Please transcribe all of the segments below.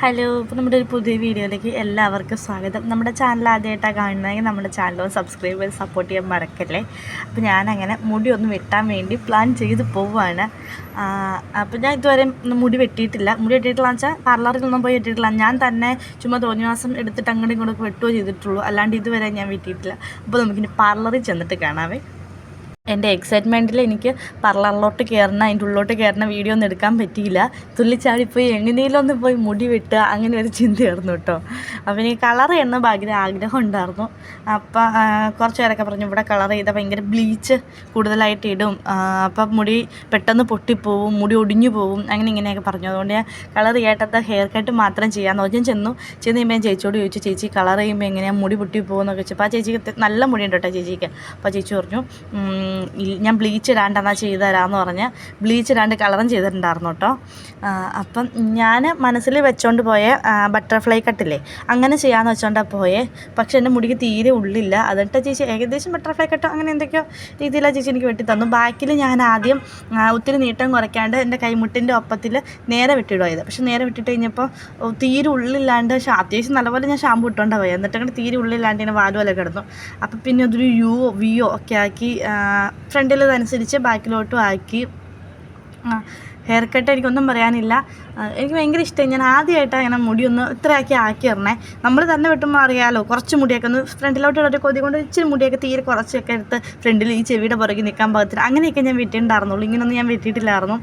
Hello ഇപ്പോൾ നമ്മുടെ ഒരു പുതിയ വീഡിയോയിലേക്ക് എല്ലാവർക്കും സ്വാഗതം. നമ്മുടെ ചാനൽ ആദ്യമായിട്ടാണ് കാണുന്നതെങ്കിൽ നമ്മുടെ ചാനൽ സബ്സ്ക്രൈബ് ചെയ്ത് സപ്പോർട്ട് ചെയ്യാൻ മറക്കല്ലേ? അപ്പോൾ ഞാനങ്ങനെ മുടി ഒന്ന് വെട്ടാൻ വേണ്ടി പ്ലാൻ ചെയ്ത് പോവുകയാണ് അപ്പോൾ ഞാൻ ഇതുവരെ മുടി വെട്ടിയിട്ടില്ല. മുടി വെട്ടിയിട്ടില്ല വെച്ചാൽ പാർലറിലൊന്നും പോയി വെട്ടിയിട്ടില്ല. ഞാൻ തന്നെ ചുമ്മാ തോന്നി മാസം എടുത്തിട്ട് അങ്ങോട്ടും ഇങ്ങോട്ടും വെട്ടുകയോ ചെയ്തിട്ടുള്ളൂ. അല്ലാണ്ട് ഇതുവരെ ഞാൻ വെട്ടിയിട്ടില്ല. അപ്പോൾ നമുക്കിനി പാർലറിൽ ചെന്നിട്ട് കാണാവേ. എന്റെ എക്സൈറ്റ്മെന്റിൽ എനിക്ക് പാർലറിലോട്ട് കയറുന്ന അതിന്റെ ഉള്ളിലോട്ട് കയറുന്ന വീഡിയോ ഒന്നും എടുക്കാൻ പറ്റിയില്ല. തുള്ളിച്ചാടിപ്പോയി എങ്ങനെയെങ്കിലും ഒന്ന് പോയി മുടി വെട്ടുക അങ്ങനെ ഒരു ചിന്തയായിരുന്നു കേട്ടോ. അപ്പം എനിക്ക് കളർ ചെയ്യുന്ന ഭയങ്കര ആഗ്രഹം ഉണ്ടായിരുന്നു. അപ്പം കുറച്ച് പേരൊക്കെ പറഞ്ഞു ഇവിടെ കളർ ചെയ്താൽ ഭയങ്കര ബ്ലീച്ച് കൂടുതലായിട്ട് ഇടും. അപ്പം മുടി പെട്ടെന്ന് പൊട്ടിപ്പോവും മുടി ഒടിഞ്ഞു പോവും അങ്ങനെ ഇങ്ങനെയൊക്കെ പറഞ്ഞു. അതുകൊണ്ട് ഞാൻ കളർ ചെയ്യാത്ത ഹെയർ കട്ട് മാത്രം ചെയ്യാമെന്ന് ഞാൻ ചെന്നു. ചെന്ന് കഴിയുമ്പോൾ ഞാൻ ചേച്ചിയോട് ചോദിച്ചു ചേച്ചി കളർ ചെയ്യുമ്പോൾ എങ്ങനെയാണ് മുടി പൊട്ടി പോകുമെന്നൊക്കെ ചോദിച്ചപ്പോൾ ആ ചേച്ചിക്ക് നല്ല മുടി ഉണ്ട് കേട്ടോ ചേച്ചിക്ക്. അപ്പോൾ ചേച്ചി പറഞ്ഞു ഞാൻ ബ്ലീച്ച് ഇടാണ്ടെന്നാ ചെയ്തു തരാമെന്ന് പറഞ്ഞ് ബ്ലീച്ച് ഇടാണ്ട് കളറും ചെയ്തിട്ടുണ്ടായിരുന്നു കേട്ടോ. അപ്പം ഞാൻ മനസ്സിൽ വെച്ചോണ്ട് പോയ ബട്ടർഫ്ലൈ കട്ടില്ലേ അങ്ങനെ ചെയ്യാമെന്ന് വെച്ചോണ്ടാണ് പോയേ. പക്ഷേ എന്റെ മുടിക്ക് തീരെ ഉള്ളില്ല. അതിട്ട് ചേച്ചി ഏകദേശം ബട്ടർഫ്ലൈ കട്ടോ അങ്ങനെ എന്തൊക്കെയോ രീതിയിലാണ് ചേച്ചി എനിക്ക് വെട്ടി തന്നു. ബാക്കിൽ ഞാൻ ആദ്യം ഒത്തിരി നീട്ടം കുറയ്ക്കാണ്ട് എന്റെ കൈമുട്ടിന്റെ ഒപ്പത്തിൽ നേരെ വെട്ടിയിടുക പക്ഷെ നേരെ വിട്ടിട്ട് കഴിഞ്ഞപ്പോൾ തീരെ ഉള്ളില്ലാണ്ട് അത്യാവശ്യം നല്ലപോലെ ഞാൻ ഷാമ്പു ഇട്ടുകൊണ്ടാണ് പോയത് എന്നിട്ട് അങ്ങനെ തീരെ ഉള്ളില്ലാണ്ട് ഇങ്ങനെ വാൽ പോലെ കിടന്നു. അപ്പം പിന്നെ അതൊരു യു വിയോ ഒക്കെ ആക്കി ഫ്രണ്ടിൽ ഇതനുസരിച്ച് ബാക്കിലോട്ടും ആക്കി. ഹെയർ കട്ട് എനിക്കൊന്നും പറയാനില്ല. എനിക്ക് ഭയങ്കര ഇഷ്ടമായി ഞാൻ ആദ്യമായിട്ടാണ് ഇങ്ങനെ മുടി ഒന്ന് ഇത്രയാക്കി ആക്കി തരണേ നമ്മൾ തന്നെ വെട്ടുമ്പോൾ അറിയാമല്ലോ കുറച്ച് മുടിയൊക്കെ ഒന്ന് ഫ്രണ്ടിലോട്ട് ഇടൊരു കൊതി കൊണ്ട് ഇച്ചിരി മുടിയൊക്കെ തീരെ കുറച്ചൊക്കെ എടുത്ത് ഫ്രണ്ടിൽ ഈ ചെവിയുടെ പുറകിൽ നിൽക്കാൻ പാകത്തിന് അങ്ങനെയൊക്കെ ഞാൻ വെട്ടിയിട്ടുണ്ടായിരുന്നുള്ളൂ. ഇങ്ങനൊന്നും ഞാൻ വെട്ടിയിട്ടില്ലായിരുന്നു.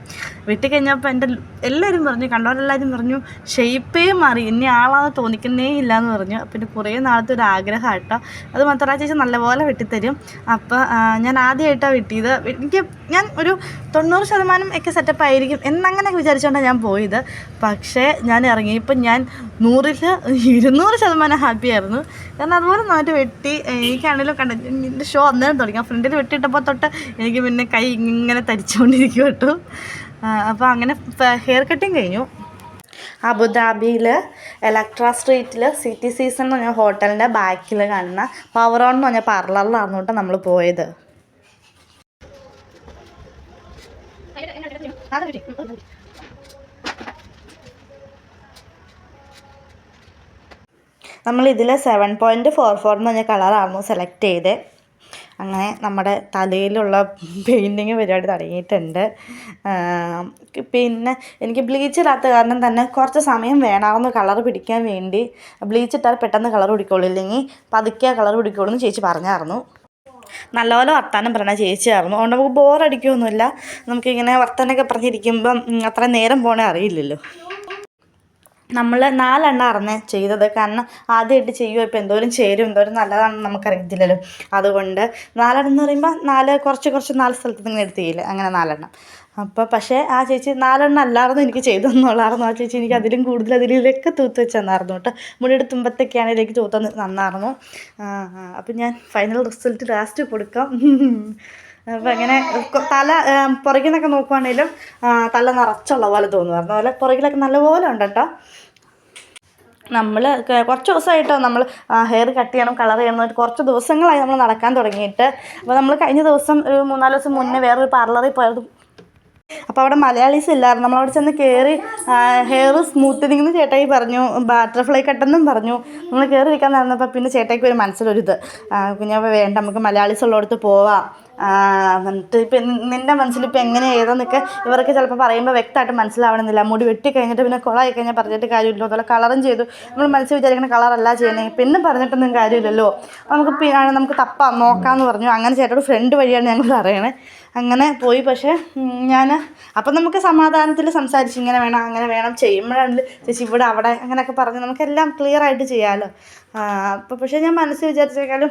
വെട്ടിക്കഴിഞ്ഞപ്പോൾ എന്റെ എല്ലാവരും പറഞ്ഞു കണ്ടവരെല്ലാവരും പറഞ്ഞു ഷേപ്പേ മാറി ഇനി ആളാന്ന് തോന്നിക്കുന്നേ ഇല്ല എന്ന് പറഞ്ഞു. പിന്നെ കുറേ നാളത്തെ ഒരു ആഗ്രഹം കേട്ടോ അത് മാത്രമല്ല ചേച്ചി നല്ലപോലെ വെട്ടിത്തരും. അപ്പോൾ ഞാൻ ആദ്യമായിട്ടാണ് വെട്ടിയത്. എനിക്ക് ഞാൻ ഒരു തൊണ്ണൂറ് ശതമാനം ഒക്കെ സെറ്റപ്പ് ആയിരിക്കും എന്നങ്ങനെയൊക്കെ വിചാരിച്ചുകൊണ്ടാണ് ഞാൻ പോയത്. പക്ഷേ ഞാൻ ഇറങ്ങി. ഇറങ്ങിയപ്പോൾ ഞാൻ നൂറിൽ ഇരുന്നൂറ് ശതമാനം ഹാപ്പി ആയിരുന്നു. കാരണം അതുപോലെ നന്നായിട്ട് വെട്ടി. എനിക്കാണെങ്കിലും കണ്ട എന്റെ ഷോ അന്നേരം തുടങ്ങി. ആ ഫ്രണ്ടിൽ വെട്ടിയിട്ടപ്പോൾ തൊട്ട് എനിക്ക് പിന്നെ കൈ ഇങ്ങനെ തരിച്ചുകൊണ്ടിരിക്കും കേട്ടോ. അപ്പോൾ അങ്ങനെ ഹെയർ കട്ടിങ് കഴിഞ്ഞു. അബുദാബിയിൽ എലക്ട്ര സ്ട്രീറ്റിൽ സിറ്റി സീസൺ എന്ന് പറഞ്ഞ ഹോട്ടലിന്റെ ബാക്കിൽ കാണുന്ന പവർ ഓൺ എന്ന് പറഞ്ഞ പാർലറിലാണ് കേട്ടോ നമ്മൾ പോയത്. നമ്മൾ ഇതിൽ സെവൻ പോയിന്റ് ഫോർ ഫോർ എന്ന് പറഞ്ഞ കളറായിരുന്നു സെലക്ട് ചെയ്ത്. അങ്ങനെ നമ്മുടെ തലയിലുള്ള പെയിന്റിങ് പരിപാടി തുടങ്ങിയിട്ടുണ്ട്. പിന്നെ എനിക്ക് ബ്ലീച്ച് ഇടാത്ത കാരണം തന്നെ കുറച്ച് സമയം വേണമെന്ന് കളർ പിടിക്കാൻ വേണ്ടി. ബ്ലീച്ച് ഇട്ടാൽ പെട്ടെന്ന് കളർ പിടിക്കുള്ളൂ. ഇല്ലെങ്കിൽ പതുക്കെ കളർ പിടിക്കുള്ളൂ എന്ന് ചേച്ചി പറഞ്ഞായിരുന്നു. നല്ലപോലെ വർത്താനം പറഞ്ഞ ചേച്ചിയായിരുന്നു. അതുകൊണ്ട് നമുക്ക് ബോറടിക്കുകയൊന്നുമില്ല നമുക്കിങ്ങനെ വർത്തമാനമൊക്കെ പറഞ്ഞിരിക്കുമ്പം അത്ര നേരം പോണേ അറിയില്ലല്ലോ. നമ്മൾ നാലെണ്ണം അറിഞ്ഞ് ചെയ്തത്. കാരണം ആദ്യമായിട്ട് ചെയ്യുമോ ഇപ്പോൾ എന്തോരം ചേരും എന്തോരം നല്ലതാണെന്ന് നമുക്കറിയത്തില്ലല്ലോ. അതുകൊണ്ട് നാലെണ്ണം എന്ന് പറയുമ്പോൾ നാല് കുറച്ച് കുറച്ച് നാല് സ്ഥലത്ത് നിന്ന് എടുത്തില്ല അങ്ങനെ നാലെണ്ണം. അപ്പോൾ പക്ഷേ ആ ചേച്ചി നാലെണ്ണം അല്ലായിരുന്നു എനിക്ക് ചെയ്തു തന്നോളായിരുന്നു ആ ചേച്ചി എനിക്ക് അതിലും കൂടുതൽ അതിലൊക്കെ തൂത്ത് വെച്ച് തന്നായിരുന്നു കേട്ടോ. മുടിയുടെ തുമ്പത്തൊക്കെയാണ് ഇതിലേക്ക് തൂത്ത് തന്ന് തന്നായിരുന്നു അപ്പം ഞാൻ ഫൈനൽ റിസൾട്ട് ലാസ്റ്റ് കൊടുക്കാം. അപ്പം അങ്ങനെ തല പുറകിൽ നിന്നൊക്കെ നോക്കുവാണെങ്കിലും ആ, തല നിറച്ചുള്ള പോലെ തോന്നുമായിരുന്നു അതുപോലെ പുറകിലൊക്കെ നല്ലപോലെ ഉണ്ട് കേട്ടോ. നമ്മൾ കുറച്ച് ദിവസമായിട്ടോ നമ്മൾ ഹെയർ കട്ട് ചെയ്യണം കളർ ചെയ്യണം എന്നിട്ട് കുറച്ച് ദിവസങ്ങളായി നമ്മൾ നടക്കാൻ തുടങ്ങിയിട്ട്. അപ്പോൾ നമ്മൾ കഴിഞ്ഞ ദിവസം ഒരു മൂന്നാൽ ദിവസം മുന്നേ വേറൊരു പാർലറിൽ പോയത് അപ്പോൾ അവിടെ മലയാളീസ് ഇല്ലായിരുന്നു. നമ്മളവിടെ ചെന്ന് കയറി ഹെയർ സ്മൂത്തനിങ് എന്ന് ചേട്ടായി പറഞ്ഞു ബട്ടർഫ്ലൈ കട്ടെന്നും പറഞ്ഞു. നമ്മൾ കയറി ഇരിക്കാൻ നടന്നപ്പോൾ പിന്നെ ചേട്ടായിക്ക് ഒരു മനസ്സിലൊരിത്. കുഞ്ഞാപ്പ വേണ്ട നമുക്ക് മലയാളീസ് ഉള്ളിടത്ത് പോവാം. എന്നിട്ട് ഇപ്പം നിന്റെ മനസ്സിലിപ്പോൾ എങ്ങനെ ഏതെന്നൊക്കെ ഇവർക്ക് ചിലപ്പോൾ പറയുമ്പോൾ വ്യക്തമായിട്ട് മനസ്സിലാവണമെന്നില്ല. മുടി വെട്ടി കഴിഞ്ഞിട്ട് പിന്നെ കുളമായി കഴിഞ്ഞാൽ പറഞ്ഞിട്ട് കാര്യമില്ല അതുപോലെ കളറും ചെയ്തു. നമ്മൾ മനസ്സിൽ വിചാരിക്കുന്ന കളറല്ല ചെയ്യണേ പിന്നെ പറഞ്ഞിട്ടൊന്നും കാര്യമില്ലല്ലോ. നമുക്ക് നമുക്ക് തപ്പാം നോക്കാമെന്ന് പറഞ്ഞു. അങ്ങനെ ചേട്ടോട് ഫ്രണ്ട് വഴിയാണ് ഞങ്ങൾ പറയണേ. അങ്ങനെ പോയി. പക്ഷേ ഞാൻ അപ്പം നമുക്ക് സമാധാനത്തിൽ സംസാരിച്ച് ഇങ്ങനെ വേണം അങ്ങനെ വേണം ചെയ്യുമ്പോഴാണ് ചേച്ചി ഇവിടെ അവിടെ അങ്ങനെയൊക്കെ പറഞ്ഞ് നമുക്കെല്ലാം ക്ലിയർ ആയിട്ട് ചെയ്യാമല്ലോ അപ്പോൾ പക്ഷേ ഞാൻ മനസ്സിൽ വിചാരിച്ചേക്കാളും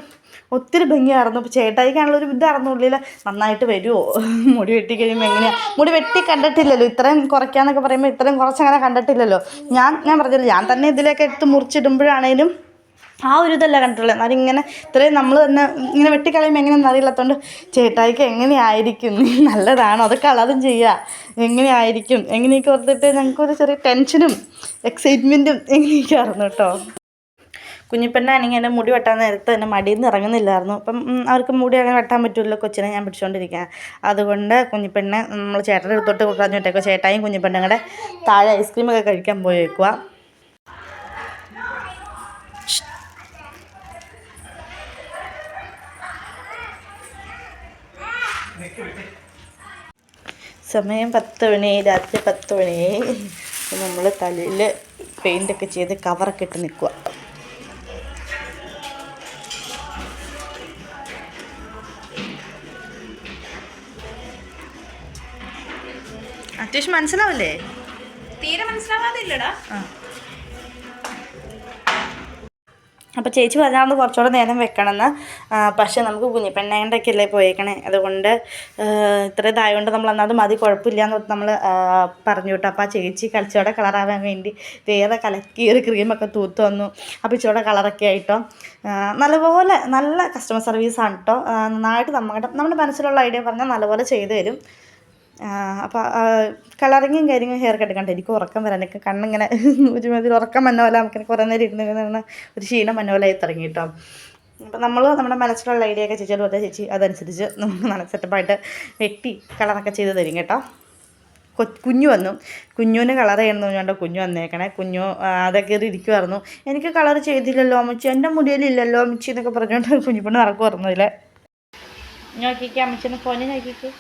ഒത്തിരി ഭംഗിയായിരുന്നു. അപ്പോൾ ചേട്ടായിക്കാണല്ലോ ഒരു ഇതായിരുന്നു ഉള്ളിൽ നന്നായിട്ട് വരുമോ മുടി വെട്ടി കഴിയുമ്പോൾ എങ്ങനെയാണ് മുടി വെട്ടി കണ്ടിട്ടില്ലല്ലോ. ഇത്രയും കുറയ്ക്കാന്നൊക്കെ പറയുമ്പോൾ ഇത്രയും കുറച്ചങ്ങനെ കണ്ടിട്ടില്ലല്ലോ. ഞാൻ ഞാൻ പറഞ്ഞില്ല ഞാൻ തന്നെ ഇതിലേക്ക് എടുത്ത് മുറിച്ചിടുമ്പോഴാണേലും ആ ഒരു ഇതല്ല കണ്ടിട്ടുള്ളത്. എന്നാലും ഇങ്ങനെ ഇത്രയും നമ്മൾ തന്നെ ഇങ്ങനെ വെട്ടിക്കളയുമ്പോൾ എങ്ങനെയൊന്നും അറിയില്ലാത്തതുകൊണ്ട് ചേട്ടായിക്ക് എങ്ങനെയായിരിക്കും? നല്ലതാണോ? അതൊക്കെ കളറും ചെയ്യുക എങ്ങനെയായിരിക്കും? എങ്ങനെയൊക്കെ ഓർത്തിട്ട് ഞങ്ങൾക്കൊരു ചെറിയ ടെൻഷനും എക്സൈറ്റ്മെന്റും എങ്ങനെയൊക്കെ ആയിരുന്നു കേട്ടോ? കുഞ്ഞിപ്പെണ്ണാണെങ്കിൽ എന്റെ മുടി വെട്ടാൻ നേരത്ത് എന്റെ മടിയിൽ നിന്ന് ഇറങ്ങുന്നില്ലായിരുന്നു. അപ്പം അവർക്ക് മുടി അങ്ങനെ വെട്ടാൻ പറ്റുമല്ലോ കൊച്ചിനെ ഞാൻ പിടിച്ചുകൊണ്ടിരിക്കുക അതുകൊണ്ട് കുഞ്ഞിപ്പെണ്ണെ നമ്മൾ ചേട്ടന്റെ അടുത്തോട്ട് പറഞ്ഞു വിട്ടേക്കുക ചേട്ടായും കുഞ്ഞിപ്പെണ്ണും കൂടെ താഴെ ഐസ്ക്രീമൊക്കെ കഴിക്കാൻ പോയേക്കുക സമയം പത്ത് മണി രാത്രി പത്ത് മണി നമ്മൾ തലയിൽ പെയിന്റൊക്കെ ചെയ്ത് കവറൊക്കെ ഇട്ട് നിൽക്കുക അത്യാവശ്യം മനസ്സിലാവില്ലേ? തീരെ മനസ്സിലാവാതില്ലടാ ആ. അപ്പോൾ ചേച്ചി പറഞ്ഞാൽ കുറച്ചുകൂടെ നേരം വെക്കണമെന്ന്. പക്ഷേ നമുക്ക് കുഞ്ഞി ഒക്കെ അല്ലേ പോയേക്കണേ. അതുകൊണ്ട് ഇത്ര ഇതായതുകൊണ്ട് നമ്മൾ എന്നാൽ മതി കുഴപ്പമില്ല എന്ന് നമ്മൾ പറഞ്ഞു വിട്ടു. അപ്പോൾ ആ ചേച്ചി കളിച്ചോടെ കളറാവാൻ വേണ്ടി വേറെ കലക്കി ഒരു ക്രീമൊക്കെ തൂത്ത് വന്നു. അപ്പോൾ ഇച്ചിരി കളറൊക്കെ ആയിട്ടോ. നല്ലപോലെ നല്ല കസ്റ്റമർ സർവീസാണ് കേട്ടോ നന്നായിട്ട് നമ്മുടെ നമ്മുടെ മനസ്സിലുള്ള ഐഡിയ പറഞ്ഞാൽ നല്ലപോലെ ചെയ്തു തരും. അപ്പോൾ കളറിങ്ങും കാര്യങ്ങളും ഹെയർ കട്ട് കണ്ട്? എനിക്ക് ഉറക്കം വരാനൊക്കെ കണ്ണിങ്ങനെ ഒരുമാതിരി ഉറക്കം വന്ന പോലെ നമുക്ക് കുറേ നേരം ഇരുന്ന് ഒരു ക്ഷീണം വന്ന പോലെ ആയി തുടങ്ങി കേട്ടോ. അപ്പോൾ നമ്മൾ നമ്മുടെ മനസ്സിലുള്ള ഐഡിയ ഒക്കെ ചേച്ചിയോട് പറഞ്ഞാൽ ചേച്ചി അതനുസരിച്ച് നമുക്ക് നല്ല സെറ്റപ്പായിട്ട് വെട്ടി കളറൊക്കെ ചെയ്ത് തരും കേട്ടോ. കുഞ്ഞു വന്നു. കുഞ്ഞുവിന് കളർ ചെയ്യണമെന്ന് പറഞ്ഞുകൊണ്ട് കുഞ്ഞു വന്നേക്കണേ. കുഞ്ഞു അതൊക്കെ ഇരിക്കുമായിരുന്നു എനിക്ക് കളർ ചെയ്തില്ലല്ലോ അമ്മച്ചി. എന്റെ മുടിയിലില്ലല്ലോ അമ്മച്ചി എന്നൊക്കെ പറഞ്ഞുകൊണ്ട് കുഞ്ഞിപ്പെണ്ണ് നടക്കുമായിരുന്നു ഇതിൽ നോക്കിക്കേ അമ്മച്ചിന്ന് ഫോണിൽ നോക്കിക്കേ.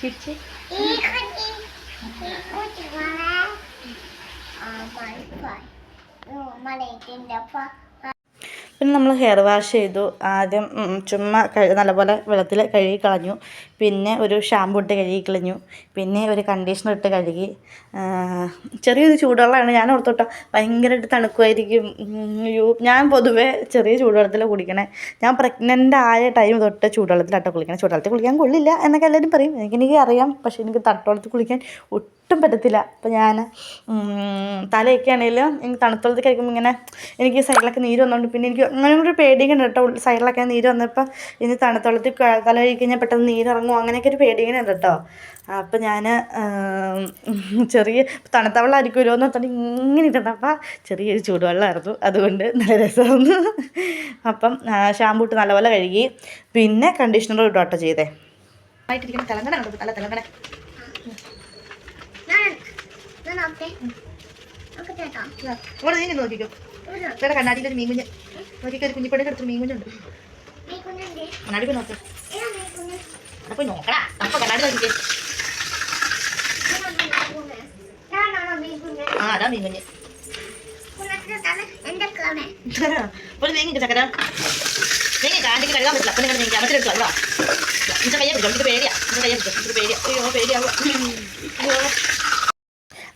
그치? 이거지. 이거지 말아. 아, 말이 어, 봐. 응, 말이 있는데 봐. പിന്നെ നമ്മൾ ഹെയർ വാഷ് ചെയ്തു. ആദ്യം ചുമ്മാ കഴി നല്ലപോലെ വെള്ളത്തിൽ കഴുകി കളഞ്ഞു. പിന്നെ ഒരു ഷാമ്പു ഇട്ട് കഴുകി കളഞ്ഞു. പിന്നെ ഒരു കണ്ടീഷണർ ഇട്ട് കഴുകി. ചെറിയൊരു ചൂടുവെള്ളമാണ്. ഞാൻ ഓർത്തോട്ടോ ഭയങ്കരമായിട്ട് തണുക്കുമായിരിക്കും. ഞാൻ പൊതുവേ ചെറിയ ചൂടുവെള്ളത്തിൽ കുടിക്കണേ ഞാൻ പ്രഗ്നന്റ് ആയ ടൈം തൊട്ട് ചൂടുവെള്ളത്തിലാട്ടോ കുളിക്കണേ. ചൂടുവെള്ളത്തിൽ കുളിക്കാൻ കൊള്ളില്ല എന്നൊക്കെ എല്ലാവരും പറയും. എനിക്ക് എനിക്ക് അറിയാം. പക്ഷേ എനിക്ക് തട്ടുവെള്ളത്തിൽ കുളിക്കാൻ ഒട്ടും പറ്റത്തില്ല. അപ്പോൾ ഞാൻ തലയൊക്കെ ആണെങ്കിലും എനിക്ക് തണുത്തുള്ളത് കഴിക്കുമ്പോൾ ഇങ്ങനെ എനിക്ക് സൈഡിലൊക്കെ നീര് വന്നുകൊണ്ട് പിന്നെ എനിക്ക് അങ്ങനെ ഒരു പേടിയൊക്കെ ഉണ്ട് കേട്ടോ സൈഡിലൊക്കെ നീര് വന്നപ്പോൾ ഇനി തണുത്തുള്ളത്തിൽ തല കഴിഞ്ഞാൽ പെട്ടെന്ന് നീരിറങ്ങും അങ്ങനെയൊക്കെ ഒരു പേടിയൊക്കെ ഉണ്ട് കേട്ടോ അപ്പം ഞാൻ ചെറിയ തണുത്ത അരിക്കുമല്ലോ എന്ന് പറഞ്ഞിട്ട് ഇങ്ങനെ ഇട്ടപ്പോൾ അപ്പം ചെറിയൊരു ചൂടുവെള്ളമായിരുന്നു അതുകൊണ്ട് നല്ല രസമായിരുന്നു അപ്പം ഷാമ്പൂ ഇട്ട് നല്ലപോലെ കഴുകി പിന്നെ കണ്ടീഷണർ ഇട്ടു കേട്ടോ ചെയ്തേ ആയിട്ടിരിക്കുന്ന കണ്ടു തെലങ്കണ ഇവിടെ നീ നോക്കിക്കോ ഇവിടെ കണ്ണാടിയിൽ ഒരു മീൻകുഞ്ഞ് നോക്കിക്കോ ഒരു കുഞ്ഞിപ്പണിയുടെ മീൻ കുഞ്ഞുണ്ട്. കണ്ണാടി നോക്ക്. അവിടെ പോയി നോക്കടാ. അപ്പൊ കണ്ണാടി നോക്കിക്കേ ആ അതാ മീൻകുഞ്ഞ്. ഒരു നീങ്ങിക്ക് ചക്കര. നീങ്ങി കാണ്ടിക്ക് കഴുകാൻ പറ്റില്ല അപ്പം നിങ്ങൾ നീങ്ങി അമ്മത്തിലെടുത്തു അല്ല എന്റെ കയ്യെ പിടിച്ചോ എനിക്ക് പേടിയാ. എന്റെ കയ്യെ പിടിച്ചോ എനിക്ക് പേടിയാ. അയ്യോ പേടിയാവുക.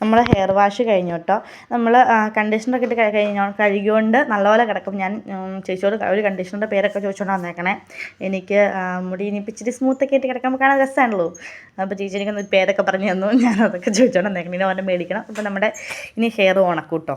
നമ്മൾ ഹെയർ വാഷ് കഴിഞ്ഞു കേട്ടോ നമ്മൾ കണ്ടീഷണറൊക്കെ ഇട്ട് കഴിഞ്ഞ കഴുകിയോണ്ട് നല്ലപോലെ കിടക്കും. ഞാൻ ചേച്ചിയോട് ഒരു കണ്ടീഷണറിന്റെ പേരൊക്കെ ചോദിച്ചുകൊണ്ട് വന്നേക്കണേ. എനിക്ക് മുടി ഇനിയിപ്പോൾ ഇച്ചിരി സ്മൂത്തൊക്കെ ആയിട്ട് കിടക്കാൻ കാണാൻ രസമാണല്ലോ അപ്പോൾ ചേച്ചി എനിക്കൊന്ന് പേരൊക്കെ പറഞ്ഞു തന്നു. ഞാൻ അതൊക്കെ ചോദിച്ചുകൊണ്ട് വന്നേക്കണം. ഇനി അവരെ മേടിക്കണം. അപ്പോൾ നമ്മുടെ ഇനി ഹെയർ ഉണക്കൂട്ടോ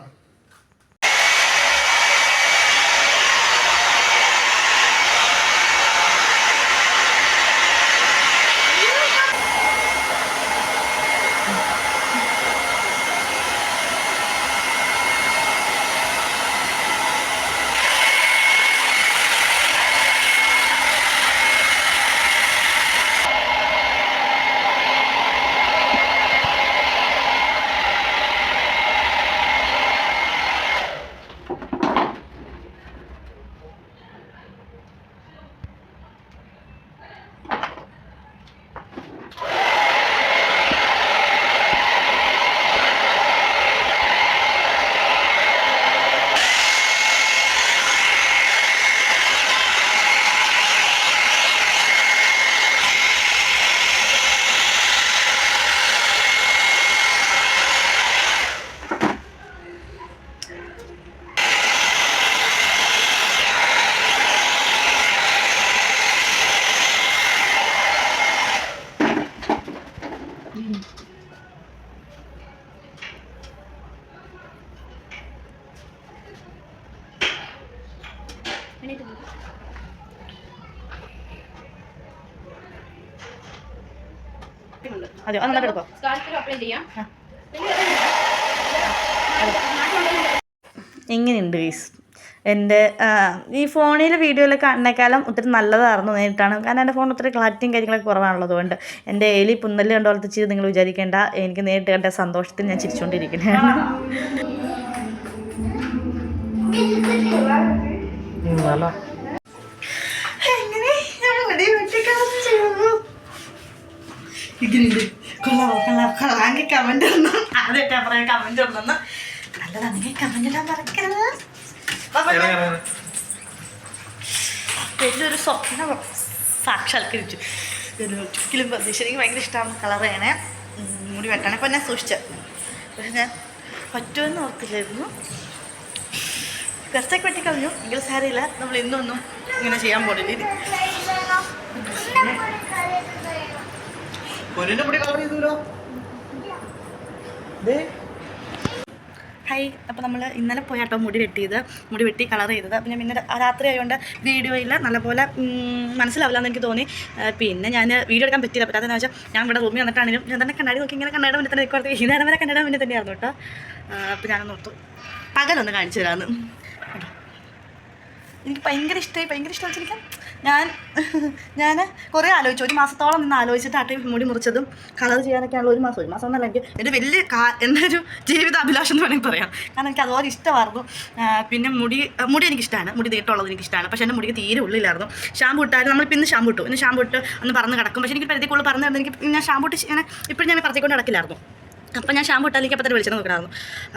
അത് നന്നായിട്ട് എടുക്കോ സ്കാൽപ്പിൽ അപ്ലൈ ചെയ്യാം. എങ്ങനെയുണ്ട് ഗൈസ്? എന്റെ ഈ ഫോണിലെ വീഡിയോയിൽ കാണുന്നേക്കാളും ഒത്തിരി നല്ലതായിരുന്നു നേരിട്ടാണ് കാരണം എന്റെ ഫോൺ ഒത്തിരി ക്ലാരിറ്റിയും കാര്യങ്ങളൊക്കെ കുറവാണുള്ളത് കൊണ്ട് എന്റെ എലി പുന്നൽ കണ്ട പോലത്തെ ചിരി നിങ്ങൾ വിചാരിക്കേണ്ട. എനിക്ക് നേരിട്ട് കണ്ട സന്തോഷത്തിൽ ഞാൻ ചിരിച്ചുകൊണ്ടിരിക്കുകയാണ്. കമന്റ് ആദ്യമായിട്ട് പറയാൻ കമന്റ് നല്ലതാണെങ്കിൽ കമന്റ് ഇടാൻ മറക്കരുത്. വലിയൊരു സ്വപ്നം സാക്ഷാത്കരിച്ചു. ചുക്കിലും പ്രതീക്ഷ എനിക്ക് ഭയങ്കര ഇഷ്ടമാണ് കളർ ചെയ്യണേ. മുടി വെട്ടണേ. ഇപ്പം ഞാൻ സൂക്ഷിച്ചത് പക്ഷെ ഞാൻ പറ്റുമെന്ന് ഓർത്തില്ലായിരുന്നു. കുറച്ചൊക്കെ വെട്ടി കളഞ്ഞു എങ്കിൽ സാരമില്ല നമ്മൾ ഇന്നൊന്നും ഇങ്ങനെ ചെയ്യാൻ പോണില്ല. പൊന്നിന്റെ മുടി കളർ ചെയ്തല്ലോ ഹായ് അപ്പോൾ നമ്മൾ ഇന്നലെ പോയാട്ടോ മുടി വെട്ടിയത് മുടി വെട്ടി കളർ ചെയ്തത്. പിന്നെ പിന്നെ രാത്രി ആയതുകൊണ്ട് വീഡിയോയിൽ നല്ലപോലെ മനസ്സിലാവില്ല എന്ന് എനിക്ക് തോന്നി. പിന്നെ ഞാൻ വീഡിയോ എടുക്കാൻ പറ്റിയില്ല. പറ്റാത്തതെന്ന് വെച്ചാൽ ഞാൻ ഇവിടെ റൂമിൽ വന്നിട്ടാണെങ്കിലും ഞാൻ തന്നെ കണ്ണാടി നോക്കി ഇങ്ങനെ കണ്ണാടി മുന്നിൽ തന്നെ നിൽക്കുവായിരുന്നു ഈ നേരം വരെ കണ്ണാടി മുന്നിൽ തന്നെയായിരുന്നു കേട്ടോ. അപ്പോൾ ഞാനൊന്ന് ഓർത്തു. പകലൊന്ന് കാണിച്ചു തരാമെന്ന് എനിക്ക് ഭയങ്കര ഇഷ്ടമായി ഭയങ്കര ഇഷ്ടം ഞാൻ ഞാൻ കുറേ ആലോചിച്ചു. ഒരു മാസത്തോളം നിന്ന് ആലോചിച്ചിട്ട് ആട്ടി മുടി മുറിച്ചതും കളർ ചെയ്യാനൊക്കെയാണല്ലോ ഒരു മാസം. ഒരു മാസം എന്നല്ല എനിക്ക് എന്റെ വലിയ കാ എന്റെ ഒരു ജീവിത അഭിലാഷം എന്ന് വേണമെങ്കിൽ പറയാം. കാരണം എനിക്ക് അതുപോലെ ഇഷ്ടമായിരുന്നു. പിന്നെ മുടി മുടി എനിക്കിഷ്ടമാണ് മുടി തീട്ടുള്ളത് എനിക്കിഷ്ടമാണ് പക്ഷേ എന്റെ മുടിക്ക് തീരെ ഉള്ളിലായിരുന്നു ഷാമ്പു ഇട്ടാലും നമ്മൾ പിന്നെ ഷാമ്പു ഇട്ടു. പിന്നെ ഷാമ്പു ഇട്ട് ഒന്ന് പറന്ന് കിടക്കും. പക്ഷേ എനിക്ക് പരിധിക്കുള്ളിൽ പറഞ്ഞു തന്നെ എനിക്ക് ഞാൻ ഷാമ്പു ഇട്ട് ഇങ്ങനെ ഇപ്പോഴും ഞാൻ പറത്തിക്കൊണ്ട് നടക്കില്ലായിരുന്നു. അപ്പോൾ ഞാൻ ഷാമ്പു ഇട്ടാൽ എനിക്ക് അപ്പോൾ തന്നെ വിളിച്ചത് നോക്കണമായിരുന്നു.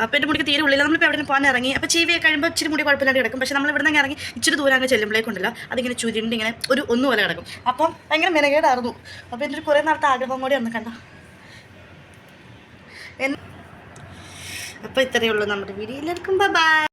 അപ്പോൾ എന്റെ മുടിക്ക് തീരെ ഉള്ളില്ല. നമ്മളിപ്പോൾ എവിടെ പോകാൻ ഇറങ്ങി അപ്പോൾ ചീവിയെ കഴിയുമ്പോൾ ഇച്ചിരി മുടി കുഴപ്പമില്ലാണ്ട് കിടക്കും. പക്ഷേ നമ്മൾ ഇവിടെ നിന്ന് ഇറങ്ങി ഇച്ചിരി ദൂരം അങ്ങ് ചെല്ലുമ്പോഴേക്കുണ്ടല്ലോ അതിങ്ങനെ ചുരുണ്ട് ഇങ്ങനെ ഒരു ഒന്നുപോലെ കിടക്കും. അപ്പം ഭയങ്കര മെനകേടായിരുന്നു അപ്പോൾ എന്റെ ഒരു കുറേ നാളത്തെ ആഗ്രഹം കൂടി ഒന്ന് കണ്ട? അപ്പോൾ ഇത്രയേ ഉള്ളൂ നമ്മുടെ വീഡിയോയിലെടുക്കുമ്പോൾ ബൈ